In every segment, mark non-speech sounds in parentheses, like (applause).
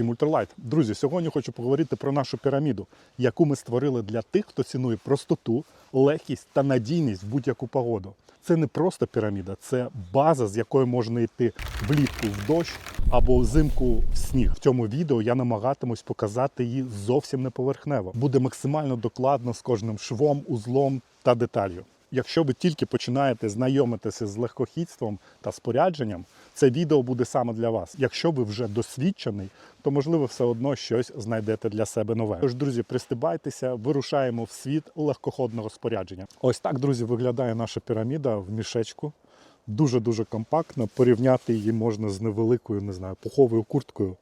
Максим Ультралайт. Друзі, сьогодні хочу поговорити про нашу піраміду, яку ми створили для тих, хто цінує простоту, легкість та надійність в будь-яку погоду. Це не просто піраміда, це база, з якої можна йти влітку в дощ або взимку в сніг. В цьому відео я намагатимусь показати її зовсім не поверхнево. Буде максимально докладно з кожним швом, узлом та деталью. Якщо ви тільки починаєте знайомитися з легкохідством та спорядженням, це відео буде саме для вас. Якщо ви вже досвідчений, то можливо все одно щось знайдете для себе нове. Тож, друзі, пристибайтеся, вирушаємо в світ легкоходного спорядження. Ось так, друзі, виглядає наша піраміда в мішечку. Дуже дуже компактно. Порівняти її можна з невеликою, не знаю, пуховою курткою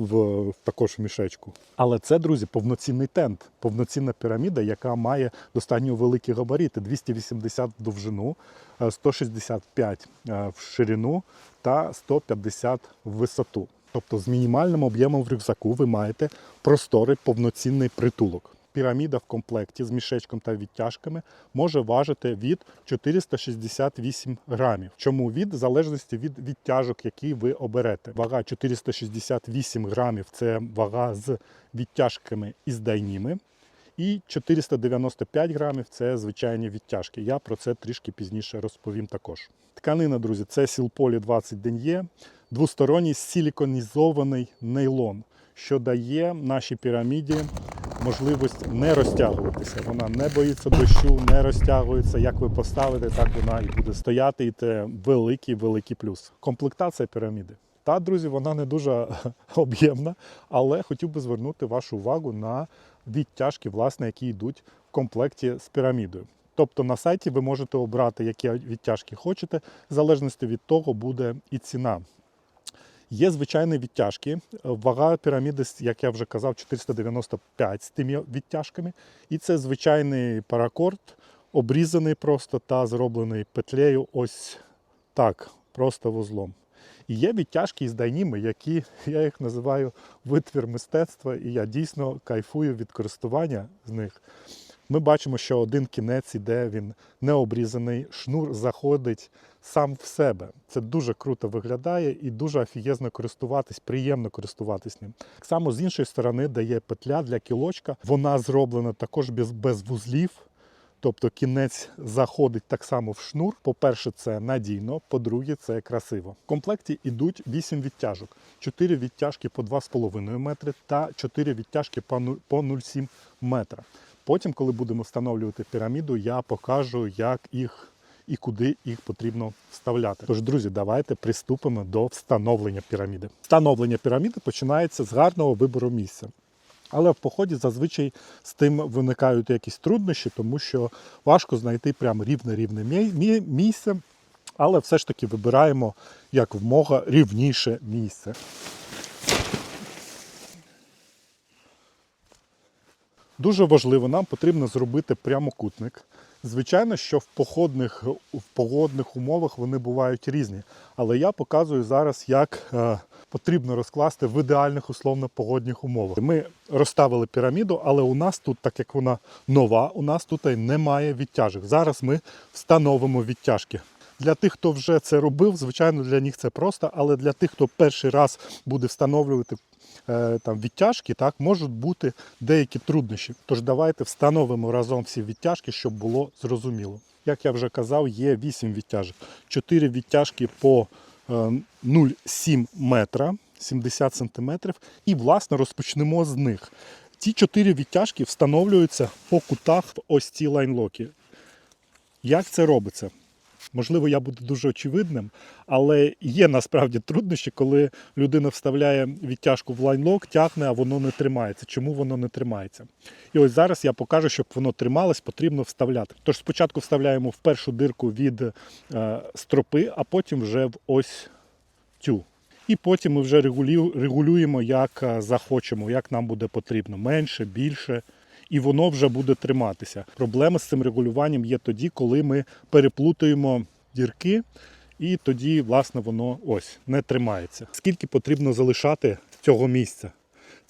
в, також мішечку. Але це, друзі, повноцінний тент, повноцінна піраміда, яка має достатньо великі габарити: 280 в довжину, е, 165 е, в ширину та 150 в висоту. Тобто з мінімальним об'ємом в рюкзаку ви маєте просторий повноцінний притулок. Піраміда в комплекті з мішечком та відтяжками може важити від 468 грамів. Чому від В залежності від відтяжок, які ви оберете. Вага 468 грамів це вага з відтяжками і з дайніми. І 495 грамів це звичайні відтяжки. Я про це трішки пізніше розповім також. Тканина, друзі, це Сілполі 20 ден'є, двосторонній силіконізований нейлон, що дає нашій піраміді можливість не розтягуватися. Вона не боїться дощу, не розтягується. Як ви поставите, так вона і буде стояти. І це великий великий плюс. Комплектація піраміди. Та, друзі, вона не дуже (laughs) об'ємна, але хотів би звернути вашу увагу на відтяжки, власне, які йдуть в комплекті з пірамідою. Тобто на сайті ви можете обрати, які відтяжки хочете, в залежності від того буде і ціна. Є звичайні відтяжки. Вага піраміди, як я вже казав, 495 з тими відтяжками. І це звичайний паракорд, обрізаний просто та зроблений петлею ось так, просто вузлом. І є відтяжки із дайніми, які (laughs) я їх називаю витвір мистецтва, і я дійсно кайфую від користування з них. Ми бачимо, що один кінець іде, він не обрізаний, шнур заходить сам в себе. Це дуже круто виглядає і дуже офігезно користуватись, приємно користуватись ним. Так само з іншої сторони дає петля для кілочка. Вона зроблена також без, без вузлів. Тобто кінець заходить так само в шнур. По-перше, це надійно, по-друге, це красиво. В комплекті йдуть 8 відтяжок, 4 відтяжки по 2,5 метри та 4 відтяжки по 0,7 метра. Потім, коли будемо встановлювати піраміду, я покажу, як їх і куди їх потрібно вставляти. Тож, друзі, давайте приступимо до встановлення піраміди. Встановлення піраміди починається з гарного вибору місця. Але в поході зазвичай з тим виникають якісь труднощі, тому що важко знайти прям рівне-рівне мі- мі- місце, але все ж таки вибираємо як вмога рівніше місце. Дуже важливо, нам потрібно зробити прямокутник. Звичайно, що в походних, в погодних умовах вони бувають різні. Але я показую зараз, як е, потрібно розкласти в ідеальних условно погодних умовах. Ми розставили піраміду, але у нас тут, так як вона нова, у нас тут немає відтяжок. Зараз ми встановимо відтяжки. Для тих, хто вже це робив, звичайно, для них це просто, але для тих, хто перший раз буде встановлювати там відтяжки, так можуть бути деякі труднощі. Тож давайте встановимо разом всі відтяжки, щоб було зрозуміло. Як я вже казав, є 8 відтяжок. 4 відтяжки по е, 0,7 метра, 70 сантиметрів. І, власне, розпочнемо з них. Ці 4 відтяжки встановлюються по кутах в ось ці лайнлоки. Як це робиться? Можливо, я буду дуже очевидним, але є насправді труднощі, коли людина вставляє відтяжку в лайнлок, тягне, а воно не тримається. Чому воно не тримається? І ось зараз я покажу, щоб воно трималось, потрібно вставляти. Тож спочатку вставляємо в першу дирку від е, стропи, а потім вже в ось цю. І потім ми вже регулюємо, як е, захочемо, як нам буде потрібно, менше, більше. І воно вже буде триматися. Проблема з цим регулюванням є тоді, коли ми переплутаємо дірки, і тоді, власне, воно ось не тримається. Скільки потрібно залишати цього місця?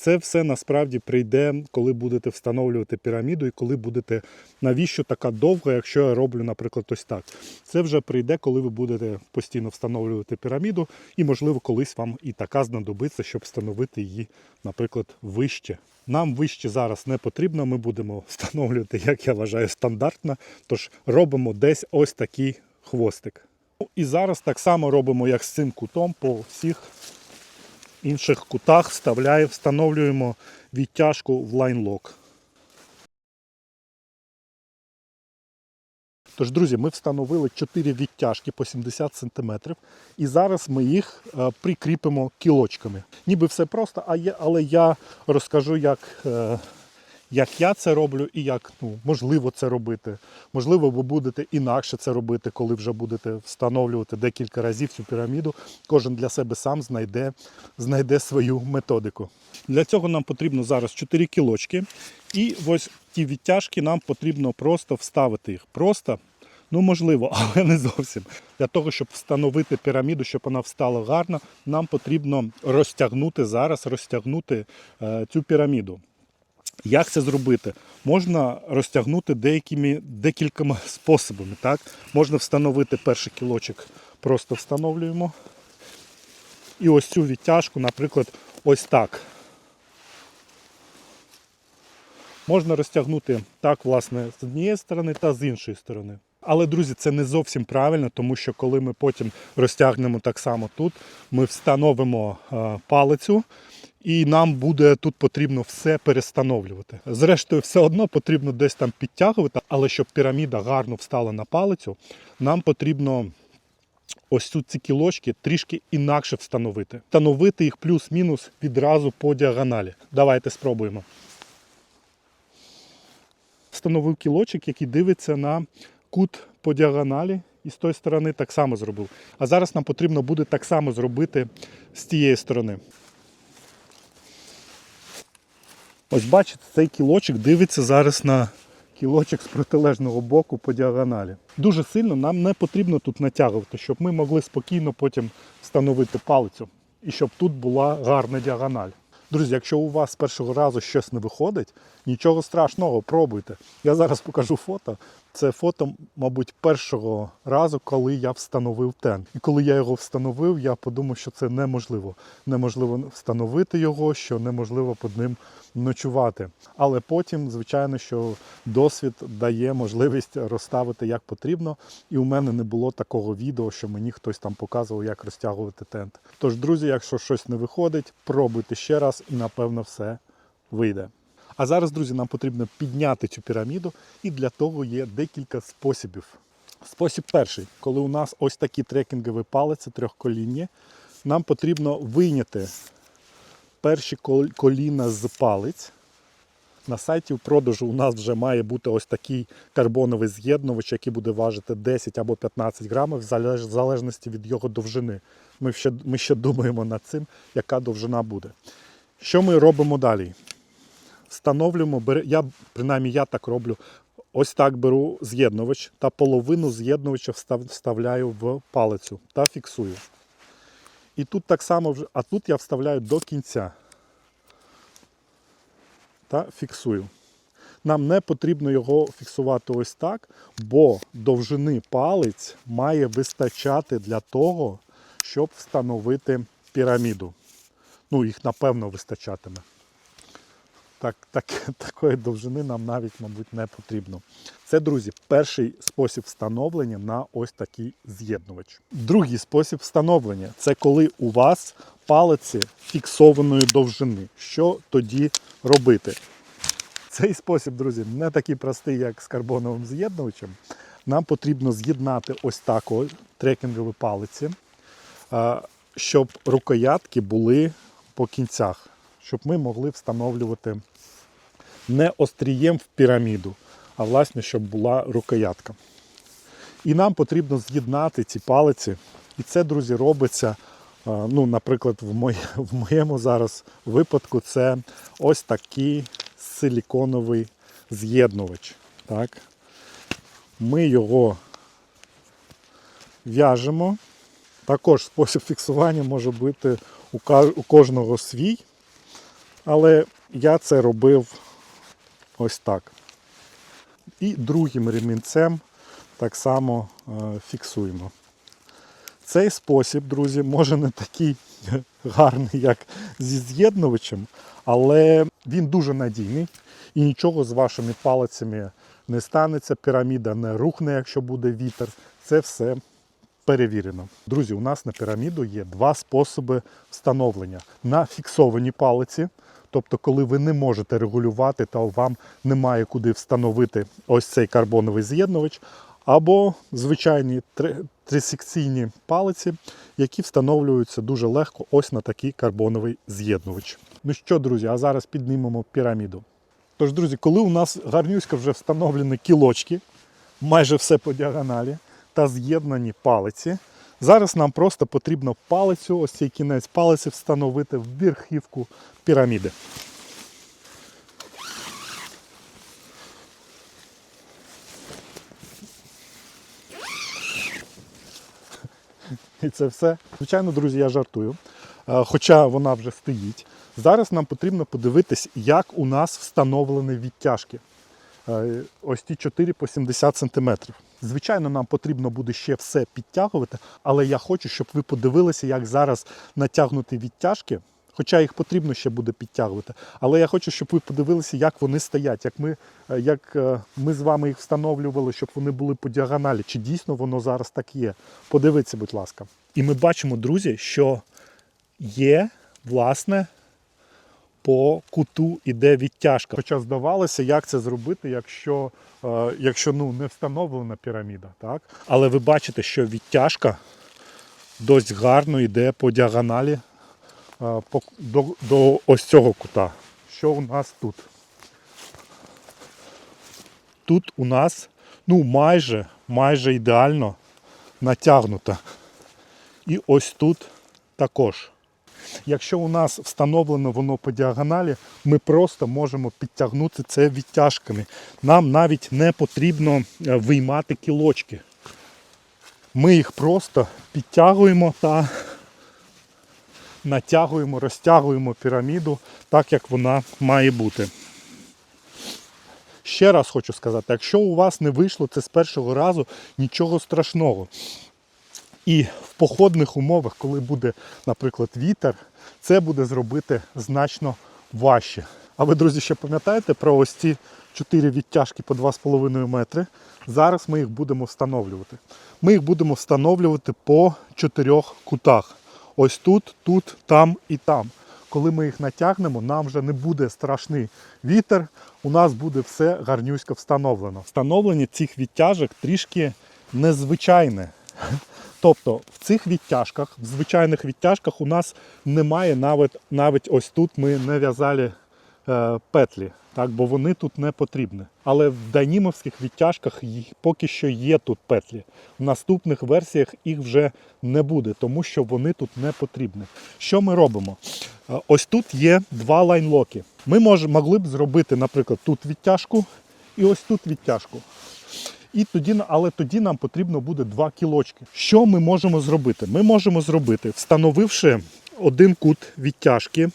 Це все насправді прийде, коли будете встановлювати піраміду і коли будете. Навіщо така довга, якщо я роблю, наприклад, ось так. Це вже прийде, коли ви будете постійно встановлювати піраміду, і, можливо, колись вам і така знадобиться, щоб встановити її, наприклад, вище. Нам вище зараз не потрібно, ми будемо встановлювати, як я вважаю, стандартно. Тож робимо десь ось такий хвостик. Ну, І зараз так само робимо, як з цим кутом, по всіх інших кутах встановлюємо відтяжку в лайнлок. Тож, друзі, ми встановили 4 відтяжки по 70 см, і зараз ми їх е, прикріпимо кілочками. Ніби все просто, але я розкажу, як, е, як я це роблю і як ну, можливо це робити. Можливо, ви будете інакше це робити, коли вже будете встановлювати декілька разів цю піраміду. Кожен для себе сам знайде, знайде свою методику. Для цього нам потрібно зараз 4 кілочки. І ось ті відтяжки нам потрібно просто вставити їх. Просто, ну можливо, (laughs) але не зовсім. Для того, щоб встановити піраміду, щоб вона встала гарно, нам потрібно розтягнути зараз, розтягнути е, цю піраміду. Як це зробити? Можна розтягнути деякими, декількома способами. Так? Можна встановити перший кілочок, просто встановлюємо. І ось цю відтяжку, наприклад, ось так. Можна розтягнути так, власне, з однієї сторони та з іншої сторони. Але, друзі, це не зовсім правильно, тому що коли ми потім розтягнемо так само тут, ми встановимо е, палицю, і нам буде тут потрібно все перестановлювати. Зрештою, все одно потрібно десь там підтягувати, але щоб піраміда гарно встала на палицю, нам потрібно ось тут ці кілочки трішки інакше встановити. Встановити їх плюс-мінус відразу по діагоналі. Давайте спробуємо. Встановив кілочок, який дивиться на кут по діагоналі, і з тої сторони так само зробив. А зараз нам потрібно буде так само зробити з тієї сторони. Ось бачите, цей кілочок дивиться зараз на кілочок з протилежного боку по діагоналі. Дуже сильно нам не потрібно тут натягувати, щоб ми могли спокійно потім встановити палицю і щоб тут була гарна діагональ. Друзі, якщо у вас з першого разу щось не виходить, нічого страшного, пробуйте. Я зараз покажу фото. Це фото, мабуть, першого разу, коли я встановив тент. І коли я його встановив, я подумав, що це неможливо. Неможливо встановити його, що неможливо під ним ночувати. Але потім, звичайно, що досвід дає можливість розставити як потрібно. І у мене не було такого відео, що мені хтось там показував, як розтягувати тент. Тож, друзі, якщо щось не виходить, пробуйте ще раз і напевно все вийде. А зараз, друзі, нам потрібно підняти цю піраміду, і для того є декілька способів. Спосіб перший, коли у нас ось такі трекінгові палиці трьохколінні, нам потрібно вийняти перші коліна з палиць. На сайті в продажу у нас вже має бути ось такий карбоновий з'єднувач, який буде важити 10 або 15 грамів, в залежності від його довжини. Ми ще, ми ще думаємо над цим, яка довжина буде. Що ми робимо далі? Встановлюємо, я, принаймні я так роблю. Ось так беру з'єднувач та половину з'єднувача вставляю в палицю та фіксую. І тут так само, вже- а тут я вставляю до кінця та фіксую. Нам не потрібно його фіксувати ось так, бо довжини палець має вистачати для того, щоб встановити піраміду. Ну, їх напевно вистачатиме. Так, так, (laughs) такої довжини нам навіть, мабуть, не потрібно. Це, друзі, перший спосіб встановлення на ось такий з'єднувач. Другий спосіб встановлення це коли у вас палиці фіксованої довжини. Що тоді робити? Цей спосіб, друзі, не такий простий, як з карбоновим з'єднувачем. Нам потрібно з'єднати ось так трекінгові палиці, щоб рукоятки були по кінцях, щоб ми могли встановлювати не острієм в піраміду, а власне, щоб була рукоятка. І нам потрібно з'єднати ці палиці. І це, друзі, робиться. Ну, наприклад, в, моє, (laughs) в моєму зараз випадку це ось такий силіконовий з'єднувач. Так? Ми його в'яжемо. Також спосіб фіксування може бути у кожного свій. Але я це робив ось так. І другим ремінцем так само е, фіксуємо. Цей спосіб, друзі, може не такий (laughs) гарний, як зі з'єднувачем, але він дуже надійний і нічого з вашими палицями не станеться. Піраміда не рухне, якщо буде вітер. Це все перевірено. Друзі, у нас на піраміду є два способи встановлення на фіксовані палиці. Тобто, коли ви не можете регулювати, та вам немає куди встановити ось цей карбоновий з'єднувач, або звичайні трисекційні палиці, які встановлюються дуже легко ось на такий карбоновий з'єднувач. Ну що, друзі, а зараз піднімемо піраміду. Тож, друзі, коли у нас гарнюсько вже встановлені кілочки, майже все по діагоналі, та з'єднані палиці. Зараз нам просто потрібно палицю, ось цей кінець палиці встановити в верхівку піраміди. І це все. Звичайно, друзі, я жартую. Е, Хоча вона вже стоїть. Зараз нам потрібно подивитись, як у нас встановлені відтяжки. Е, Ось ті 4 по 70 см. Звичайно, нам потрібно буде ще все підтягувати, але я хочу, щоб ви подивилися, як зараз натягнуті відтяжки. Хоча їх потрібно ще буде підтягувати. Але я хочу, щоб ви подивилися, як вони стоять, як ми, е, як е, ми з вами їх встановлювали, щоб вони були по діагоналі. Чи дійсно воно зараз так є? Подивіться, будь ласка. І ми бачимо, друзі, що є, власне, по куту іде відтяжка. Хоча здавалося, як це зробити, якщо, е, якщо ну, не встановлена піраміда. Так? Але ви бачите, що відтяжка досить гарно йде по діагоналі е, по, до, до ось цього кута. Що у нас тут? Тут у нас ну, майже, майже ідеально натягнута. І ось тут також. Якщо у нас встановлено воно по діагоналі, ми просто можемо підтягнути це відтяжками. Нам навіть не потрібно е, виймати кілочки. Ми їх просто підтягуємо та натягуємо, розтягуємо піраміду так, як вона має бути. Ще раз хочу сказати, якщо у вас не вийшло це з першого разу, нічого страшного. І в походних умовах, коли буде, наприклад, вітер, це буде зробити значно важче. А ви, друзі, ще пам'ятаєте про ось ці 4 відтяжки по 2,5 метри? Зараз ми їх будемо встановлювати. Ми їх будемо встановлювати по чотирьох кутах. Ось тут, тут, там і там. Коли ми їх натягнемо, нам вже не буде страшний вітер, у нас буде все гарнюсько встановлено. Встановлення цих відтяжок трішки незвичайне. Тобто в цих відтяжках, в звичайних відтяжках у нас немає навіть, навіть ось тут ми не в'язали е, петлі, так, бо вони тут не потрібні. Але в дайнімовських відтяжках поки що є тут петлі. В наступних версіях їх вже не буде, тому що вони тут не потрібні. Що ми робимо? Е, Ось тут є два лайнлоки. Ми мож, могли б зробити, наприклад, тут відтяжку і ось тут відтяжку. І тоді, але тоді нам потрібно буде 2 кілочки. Що ми можемо зробити? Ми можемо зробити, встановивши один кут відтяжки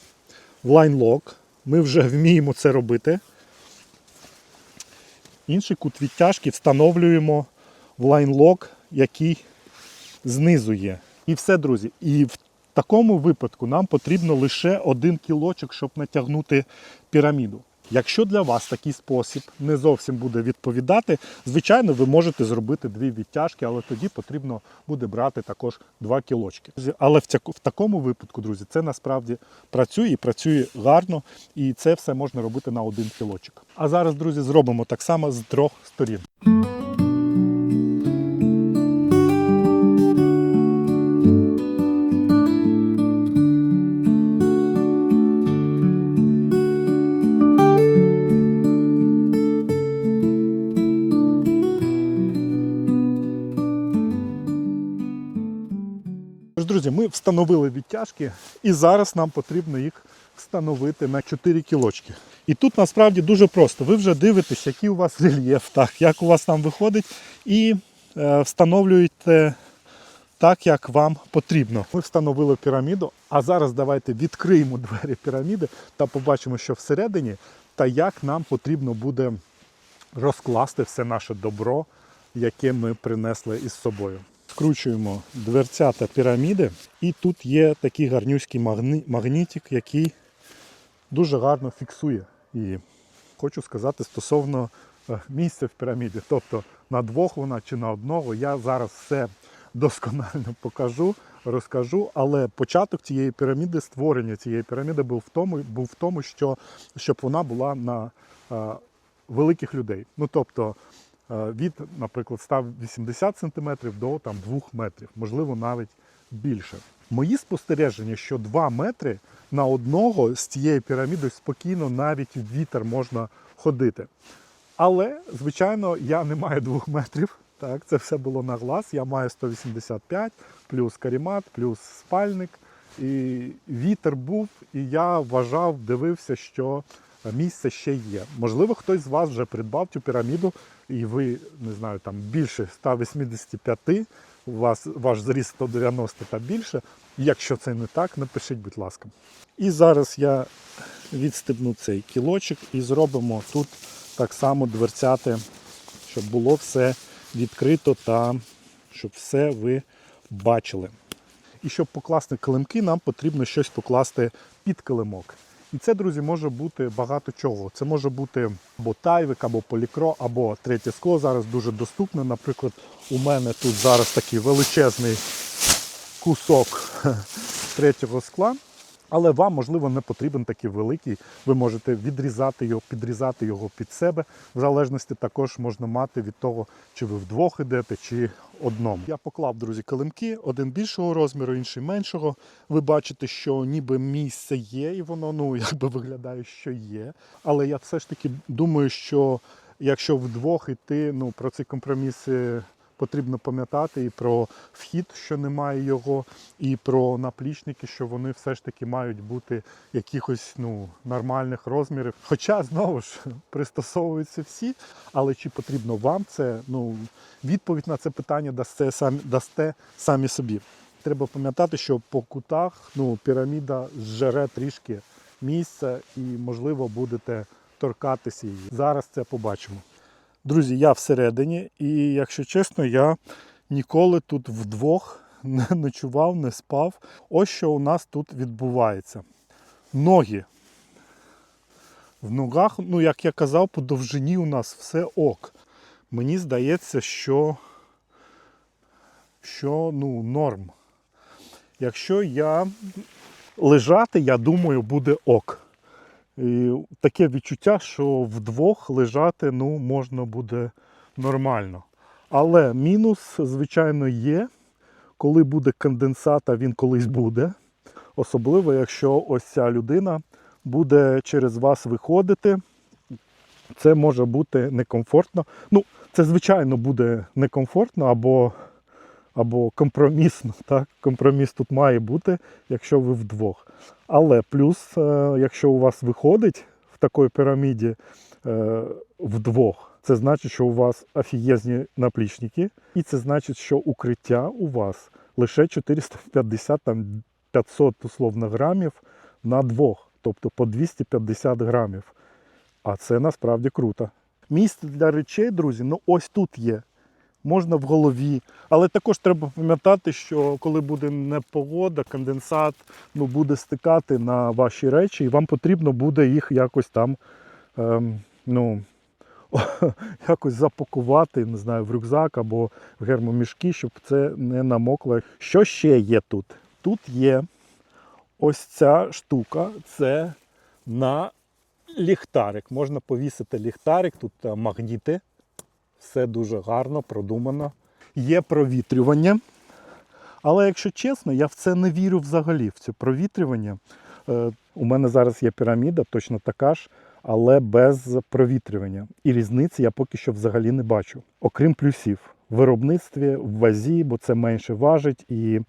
в лайнлок, ми вже вміємо це робити. Інший кут відтяжки встановлюємо в лайнлок, який знизу є. І все, друзі. І в такому випадку нам потрібно лише один кілочок, щоб натягнути піраміду. Якщо для вас такий спосіб не зовсім буде відповідати, звичайно, ви можете зробити дві відтяжки, але тоді потрібно буде брати також два кілочки. Але в, такому випадку, друзі, це насправді працює і працює гарно, і це все можна робити на один кілочок. А зараз, друзі, зробимо так само з трьох сторін. Встановили відтяжки, і зараз нам потрібно їх встановити на 4 кілочки. І тут насправді дуже просто. Ви вже дивитесь, який у вас (laughs) рельєф, так, як у вас там виходить, і е, встановлюєте так, як вам потрібно. Ми встановили піраміду, а зараз давайте відкриємо (laughs) двері піраміди та побачимо, що всередині, та як нам потрібно буде розкласти все наше добро, яке ми принесли із собою. Скручуємо дверцята піраміди, і тут є такий гарнюський магні- магнітик, який дуже гарно фіксує її. Хочу сказати стосовно е, місця в піраміді. Тобто на двох вона чи на одного. Я зараз все досконально покажу, розкажу. Але початок цієї піраміди, створення цієї піраміди був в тому, був в тому що щоб вона була на е, великих людей. Ну тобто від, наприклад, 180 см до там, 2 метрів, можливо, навіть більше. Мої спостереження, що 2 метри на одного з цієї піраміди спокійно навіть в вітер можна ходити. Але, звичайно, я не маю 2 метрів. Так, це все було на глаз. Я маю 185, плюс карімат, плюс спальник. І вітер був, і я вважав, дивився, що місце ще є. Можливо, хтось з вас вже придбав цю піраміду, і ви не знаю, там більше 185, у вас ваш зріст 190 та більше. Якщо це не так, напишіть, будь ласка. І зараз я відстебну цей кілочок і зробимо тут так само дверцяти, щоб було все відкрито та щоб все ви бачили. І щоб покласти килимки, нам потрібно щось покласти під килимок. І це, друзі, може бути багато чого. Це може бути або тайвик, або полікро, або третє скло. Зараз дуже доступне. Наприклад, у мене тут зараз такий величезний кусок (laughs) третього скла. Але вам, можливо, не потрібен такий великий. Ви можете відрізати його, підрізати його під себе. В залежності також можна мати від того, чи ви вдвох ідете, чи одному. Я поклав, друзі, килимки, один більшого розміру, інший меншого. Ви бачите, що ніби місце є, і воно ну (laughs) якби виглядає, що є. Але я все ж таки думаю, що якщо вдвох йти, ну про ці компроміси потрібно пам'ятати і про вхід, що немає його, і про наплічники, що вони все ж таки мають бути якихось ну, нормальних розмірів. Хоча знову ж пристосовуються всі, але чи потрібно вам це? Ну, відповідь на це питання дасте самі, дасте самі собі. Треба пам'ятати, що по кутах ну, піраміда зжере трішки місця і, можливо, будете торкатися її. Зараз це побачимо. Друзі, я всередині, і якщо чесно, я ніколи тут вдвох не (laughs) ночував, не спав. Ось що у нас тут відбувається. Ноги. В ногах, ну як я казав, по довжині у нас все ок. Мені здається, що, що ну, норм. Якщо я лежати, я думаю, буде ок. І таке відчуття, що вдвох лежати ну, можна буде нормально. Але мінус, звичайно, є, коли буде конденсат, а він колись буде. Особливо, якщо ось ця людина буде через вас виходити, це може бути некомфортно. Ну, це, звичайно, буде некомфортно або, або компромісно. (laughs) Так? Компроміс тут має бути, якщо ви вдвох. Але плюс, е, якщо у вас виходить в такій піраміді е, вдвох, це значить, що у вас офігезні наплічники, і це значить, що укриття у вас лише 450 там 500 условно грамів на двох, тобто по 250 грамів. А це насправді круто. Місце для речей, друзі, ну ось тут є. Можна в голові, але також треба пам'ятати, що коли буде непогода, конденсат ну, буде стикати на ваші речі, і вам потрібно буде їх якось там ем, ну, (laughs) якось запакувати, не знаю, в рюкзак або в гермомішки, щоб це не намокло. Що ще є тут? Тут є ось ця штука, це на ліхтарик. Можна повісити ліхтарик, тут е, магніти. Все дуже гарно, продумано. Є провітрювання. Але якщо чесно, я в це не вірю взагалі, в це провітрювання. Е, У мене зараз є піраміда, точно така ж, але без провітрювання. І різниці я поки що взагалі не бачу. Окрім плюсів. В виробництві, в вазі, бо це менше важить, і,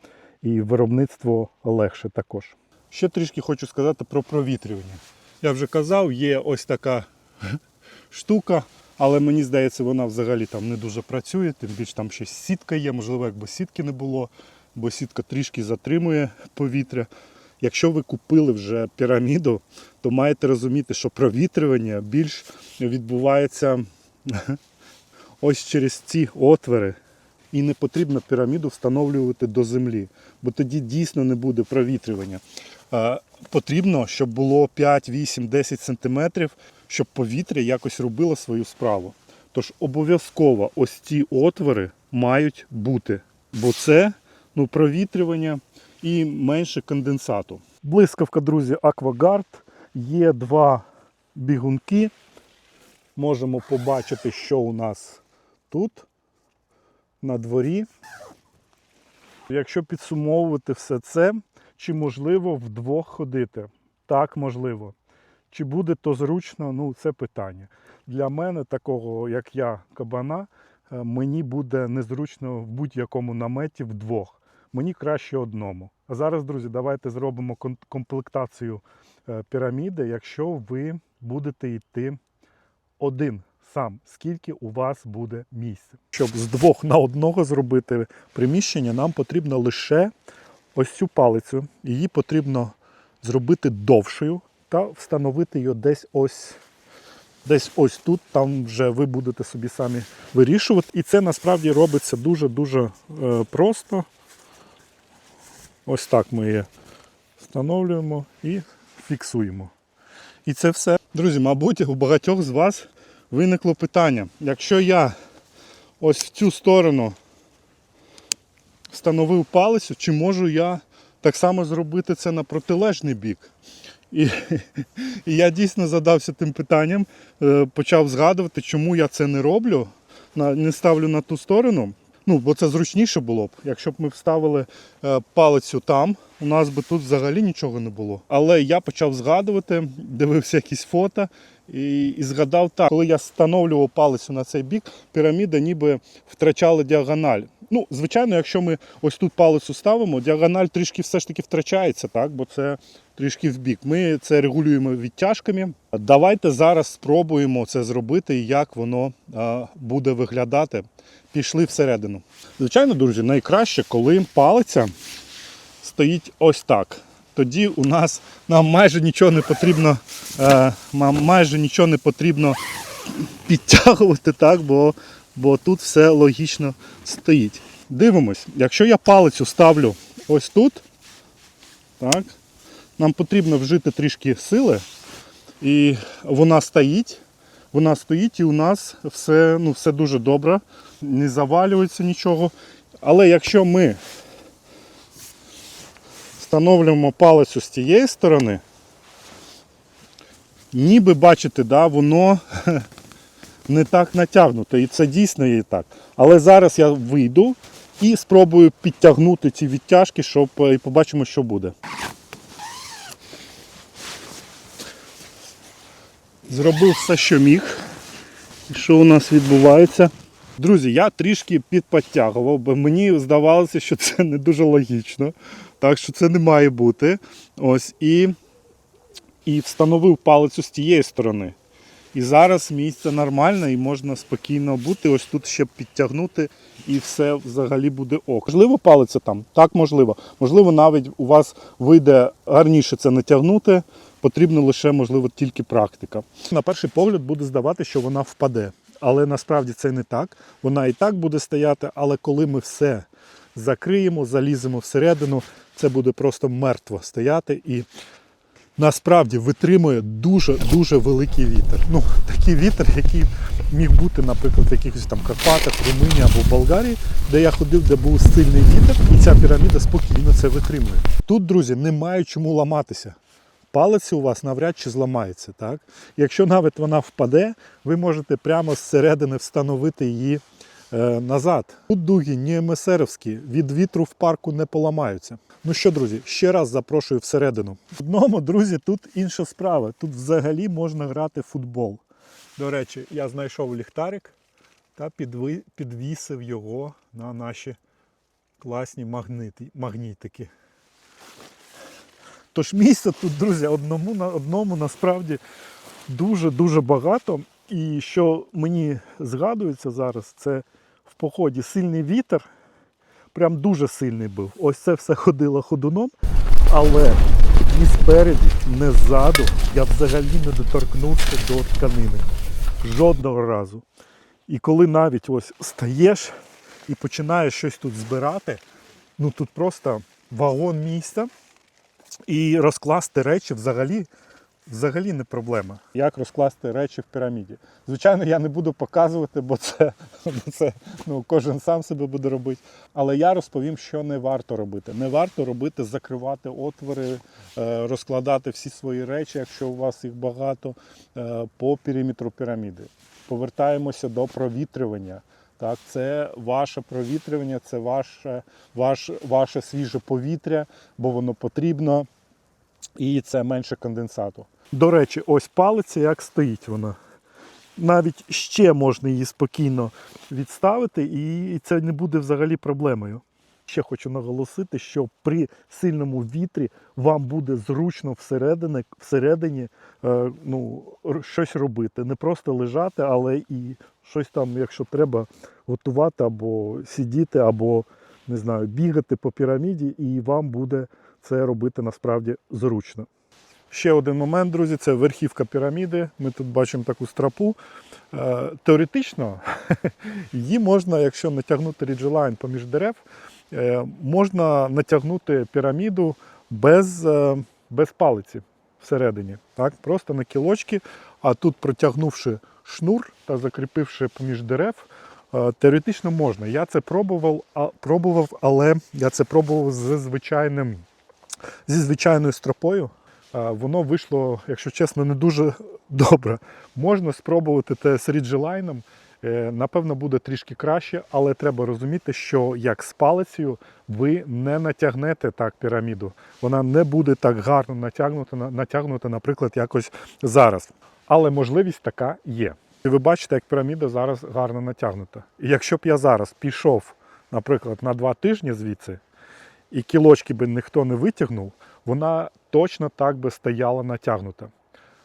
і виробництво легше також. Ще трішки хочу сказати про провітрювання. Я вже казав, є ось така (laughs) штука, але мені здається, вона взагалі там не дуже працює, тим більше там ще сітка є, можливо, якби сітки не було, бо сітка трішки затримує повітря. Якщо ви купили вже піраміду, то маєте розуміти, що провітрювання більш відбувається (laughs) ось через ці отвори. І не потрібно піраміду встановлювати до землі, бо тоді дійсно не буде провітрювання. Е, Потрібно, щоб було 5, 8, 10 сантиметрів, щоб повітря якось робило свою справу. Тож обов'язково ось ці отвори мають бути, бо це ну, провітрювання і менше конденсату. Блискавка, друзі, Аквагард. Є два бігунки. Можемо побачити, що у нас тут на дворі. Якщо підсумовувати все це, чи можливо вдвох ходити? Так, можливо. Чи буде то зручно? Ну, це питання. Для мене, такого, як я, кабана, е, мені буде незручно в будь-якому наметі вдвох. Мені краще одному. А зараз, друзі, давайте зробимо комплектацію е, піраміди, якщо ви будете йти один сам, скільки у вас буде місця. Щоб з двох на одного зробити приміщення, нам потрібно лише ось цю палицю. Її потрібно зробити довшою та встановити її десь ось. Десь ось тут, там вже ви будете собі самі вирішувати. І це насправді робиться дуже-дуже е, просто. Ось так ми її встановлюємо і фіксуємо. І це все. Друзі, мабуть, у багатьох з вас виникло питання. Якщо я ось в цю сторону встановив палицю, чи можу я так само зробити це на протилежний бік? І, і я дійсно задався тим питанням, е, почав згадувати, чому я це не роблю, не ставлю на ту сторону. Ну, бо це зручніше було б. Якщо б ми вставили е, палицю там, у нас би тут взагалі нічого не було. Але я почав згадувати, дивився якісь фото і, і згадав так, коли я встановлював палицю на цей бік, піраміда ніби втрачала діагональ. Ну, звичайно, якщо ми ось тут палицю ставимо, діагональ трішки все ж таки втрачається, так, бо це трішки в бік. Ми це регулюємо відтяжками. Давайте зараз спробуємо це зробити і як воно буде виглядати. Пішли всередину. Звичайно, друзі, найкраще, коли палиця стоїть ось так. Тоді у нас нам майже нічого не потрібно, е, майже нічого не потрібно підтягувати, так, бо, бо тут все логічно стоїть. Дивимось, якщо я палицю ставлю ось тут, так, нам потрібно вжити трішки сили, і вона стоїть. Вона стоїть і у нас все, ну, все дуже добре, не завалюється нічого. Але якщо ми встановлюємо палицю з тієї сторони, ніби бачите, да, воно (laughs) не так натягнуто. І це дійсно є так. Але зараз я вийду і спробую підтягнути ці відтяжки, щоб е, і побачимо, що буде. Зробив все, що міг. І що у нас відбувається? Друзі, я трішки підподтягував, бо мені здавалося, що це не дуже логічно. Так що це не має бути. Ось і, і встановив палицю з тієї сторони. І зараз місце нормальне і можна спокійно бути. Ось тут ще підтягнути і все взагалі буде ок. Можливо, палиця там? Так, можливо. Можливо, навіть у вас вийде гарніше це натягнути. Потрібно лише, можливо, тільки практика. На перший погляд буде здавати, що вона впаде. Але насправді це не так. Вона і так буде стояти, але коли ми все закриємо, заліземо всередину, це буде просто мертво стояти і насправді витримує дуже-дуже великий вітер. Ну, такий вітер, який міг бути, наприклад, в якихось там Карпатах, Румунії або Болгарії, де я ходив, де був сильний вітер, і ця піраміда спокійно це витримує. Тут, друзі, немає чому ламатися. Палець у вас навряд чи зламається. Так? Якщо навіть вона впаде, ви можете прямо зсередини встановити її назад. Тут дуги не МСРовські, від вітру в парку не поламаються. Ну що, друзі, ще раз запрошую всередину. В одному, друзі, тут інша справа. Тут взагалі можна грати в футбол. До речі, я знайшов ліхтарик та підвісив його на наші класні магнити, магнітики. Тож місця тут, друзі, одному одному насправді дуже-дуже багато. І що мені згадується зараз, це в поході сильний вітер. прям дуже сильний був. Ось це все ходило ходуном, але ні спереді, ні ззаду я взагалі не доторкнувся до тканини. Жодного разу. І коли навіть ось стаєш і починаєш щось тут збирати, ну тут просто вагон місця. І розкласти речі взагалі, взагалі не проблема. Як розкласти речі в піраміді? Звичайно, я не буду показувати, бо це, (laughs) бо це ну, кожен сам себе буде робити. Але я розповім, що не варто робити. Не варто робити закривати отвори, е, розкладати всі свої речі, якщо у вас їх багато, е, по периметру піраміди. Повертаємося до провітрювання. Так, це ваше провітрювання, це ваше, ваш, ваше свіже повітря, бо воно потрібно, і це менше конденсату. До речі, ось палиця, як стоїть вона. Навіть ще можна її спокійно відставити, і це не буде взагалі проблемою. Ще хочу наголосити, що при сильному вітрі вам буде зручно всередині, всередині е, ну, щось робити. Не просто лежати, але і щось там, якщо треба, готувати або сидіти, або не знаю, бігати по піраміді, і вам буде це робити насправді зручно. Ще один момент, друзі, це верхівка піраміди. Ми тут бачимо таку стропу. Е, Теоретично (laughs) її можна, якщо натягнути ріджелайн поміж дерев, е, можна натягнути піраміду без, е, без палиці всередині. Так? Просто на кілочки, а тут протягнувши шнур та закріпивши поміж дерев, теоретично можна. Я це пробував, пробував, але я це пробував з звичайним, зі звичайною стропою. Е, Воно вийшло, якщо чесно, не дуже добре. Можна спробувати те з ріджелайном. Е, Напевно, буде трішки краще, але треба розуміти, що як з палицею ви не натягнете так піраміду. Вона не буде так гарно натягнута, натягнута, наприклад, якось зараз. Але можливість така є. І ви бачите, як піраміда зараз гарно натягнута. І якщо б я зараз пішов, наприклад, на два тижні звідси, і кілочки би ніхто не витягнув, вона точно так би стояла натягнута.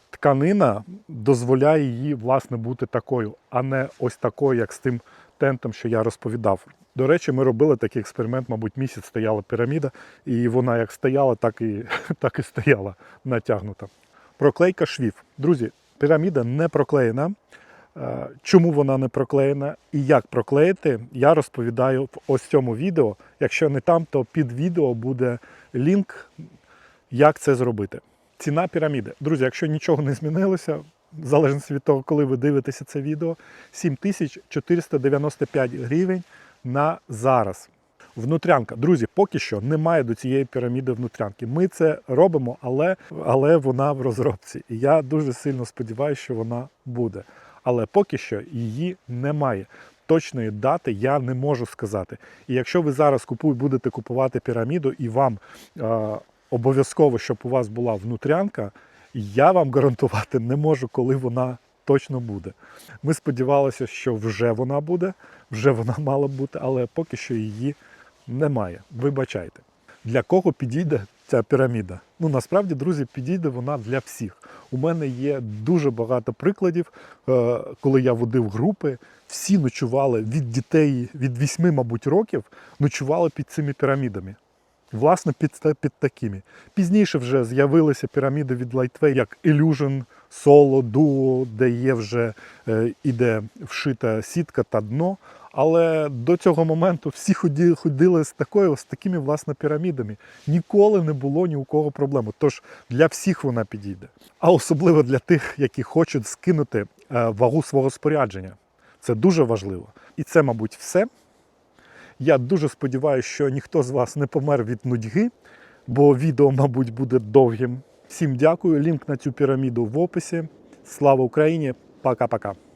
Тканина дозволяє їй, власне, бути такою, а не ось такою, як з тим тентом, що я розповідав. До речі, ми робили такий експеримент, мабуть, місяць стояла піраміда, і вона як стояла, так і, (laughs) так і стояла натягнута. Проклейка швів. Друзі, піраміда не проклеєна. Е, Чому вона не проклеєна і як проклеїти, я розповідаю в ось цьому відео. Якщо не там, то під відео буде лінк, як це зробити. Ціна піраміди. Друзі, якщо нічого не змінилося, в залежності від того, коли ви дивитеся це відео, 7495 гривень на зараз. Внутрянка. Друзі, поки що немає до цієї піраміди внутрянки. Ми це робимо, але, але вона в розробці. І я дуже сильно сподіваюся, що вона буде. Але поки що її немає. Точної дати я не можу сказати. І якщо ви зараз купуй, будете купувати піраміду і вам е, обов'язково, щоб у вас була внутрянка, я вам гарантувати не можу, коли вона точно буде. Ми сподівалися, що вже вона буде, вже вона мала бути, але поки що її немає. Вибачайте. Для кого підійде ця піраміда? Ну насправді, друзі, підійде вона для всіх. У мене є дуже багато прикладів, е, коли я водив групи, всі ночували від дітей від 8, мабуть, років, ночували під цими пірамідами. Власне, під, під такими. Пізніше вже з'явилися піраміди від Lightway, як Illusion, Solo, Duo, де є вже е, іде вшита сітка та дно. Але до цього моменту всі ходили з такою, з такими власне пірамідами. Ніколи не було ні у кого проблеми. Тож для всіх вона підійде. А особливо для тих, які хочуть скинути е, вагу свого спорядження. Це дуже важливо. І це, мабуть, все. Я дуже сподіваюся, що ніхто з вас не помер від нудьги, бо відео, мабуть, буде довгим. Всім дякую. Лінк на цю піраміду в описі. Слава Україні! Пока-пока.